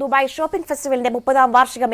Dubai shopping ഫെസ്റ്റിവലിന്റെ മുപ്പതാം വാർഷിക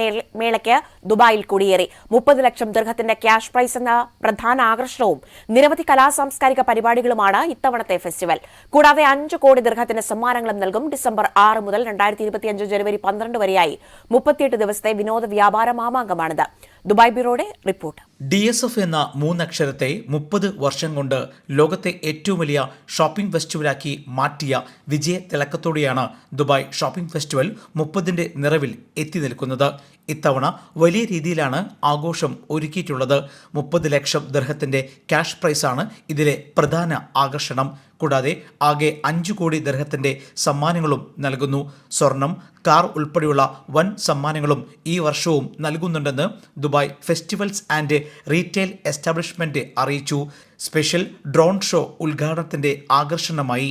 മേളയ്ക്ക് ദുബായിൽ കുടിയേറി. മുപ്പത് ലക്ഷം ദീർഘത്തിന്റെ ക്യാഷ് പ്രൈസ് എന്ന പ്രധാന ആകർഷണവും നിരവധി കലാ സാംസ്കാരിക പരിപാടികളുമാണ് ഇത്തവണത്തെ ഫെസ്റ്റിവൽ. കൂടാതെ അഞ്ച് കോടി ദീർഘത്തിന് സമ്മാനങ്ങളും നൽകും ഡിസംബർ ആറ് മുതൽ രണ്ടായിരത്തി ഇരുപത്തിയഞ്ച് ജനുവരി പന്ത്രണ്ട് വരെയായി. മുപ്പത്തിയെട്ട് ദിവസത്തെ വിനോദ വ്യാപാര മാമാങ്കമാണിത്. ദുബായ് ബ്യൂറോയുടെ റിപ്പോർട്ട്. ഡി എസ് എഫ് എന്ന മൂന്നക്ഷരത്തെ മുപ്പത് വർഷം കൊണ്ട് ലോകത്തെ ഏറ്റവും വലിയ ഷോപ്പിംഗ് ഫെസ്റ്റിവലാക്കി മാറ്റിയ വിജയ തിളക്കത്തോടെയാണ് ദുബായ് ഷോപ്പിംഗ് ഫെസ്റ്റിവൽ മുപ്പതിന്റെ നിറവിൽ എത്തി നിൽക്കുന്നത്. ഇത്തവണ വലിയ രീതിയിലാണ് ആഘോഷം ഒരുക്കിയിട്ടുള്ളത്. മുപ്പത് ലക്ഷം ദർഹത്തിന്റെ ക്യാഷ് പ്രൈസാണ് ഇതിലെ പ്രധാന ആകർഷണം. കൂടാതെ ആകെ അഞ്ചു കോടി ദർഹത്തിന്റെ സമ്മാനങ്ങളും നൽകുന്നു. സ്വർണം കാർ ഉൾപ്പെടെയുള്ള വൻ സമ്മാനങ്ങളും ഈ വർഷവും നൽകുന്നുണ്ടെന്ന് Dubai festivals and retail establishment അറിയിച്ചു. സ്പെഷ്യൽ ഡ്രോൺ ഷോ ഉദ്ഘാടനത്തിന്റെ ആകർഷണമായി.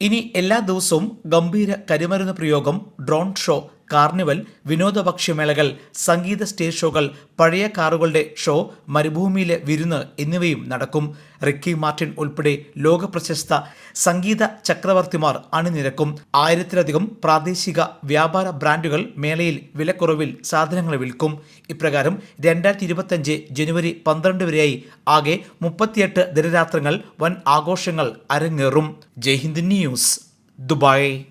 ഇനി എല്ലാ ദിവസവും ഗംഭീര കരിമരുന്ന് പ്രയോഗം ഡ്രോൺ ഷോ കാർണിവൽ വിനോദഭക്ഷ്യമേളകൾ സംഗീത സ്റ്റേജ് ഷോകൾ പഴയ കാറുകളുടെ ഷോ മരുഭൂമിയിലെ വിരുന്ന് എന്നിവയും നടക്കും. റിക്കി മാർട്ടിൻ ഉൾപ്പെടെ ലോകപ്രശസ്ത സംഗീത ചക്രവർത്തിമാർ അണിനിരക്കും. ആയിരത്തിലധികം പ്രാദേശിക വ്യാപാര ബ്രാൻഡുകൾ മേളയിൽ വിലക്കുറവിൽ സാധനങ്ങൾ വിൽക്കും. ഇപ്രകാരം രണ്ടായിരത്തി ഇരുപത്തഞ്ച് ജനുവരി പന്ത്രണ്ട് വരെയായി ആകെ മുപ്പത്തിയെട്ട് ദിനരാത്രങ്ങൾ വൻ ആഘോഷങ്ങൾ അരങ്ങേറും. Jaihind news Dubai.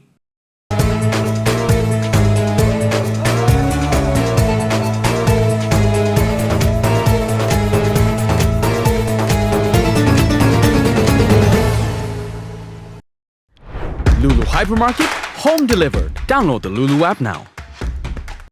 Hypermarket, home delivered. Download the Lulu app now.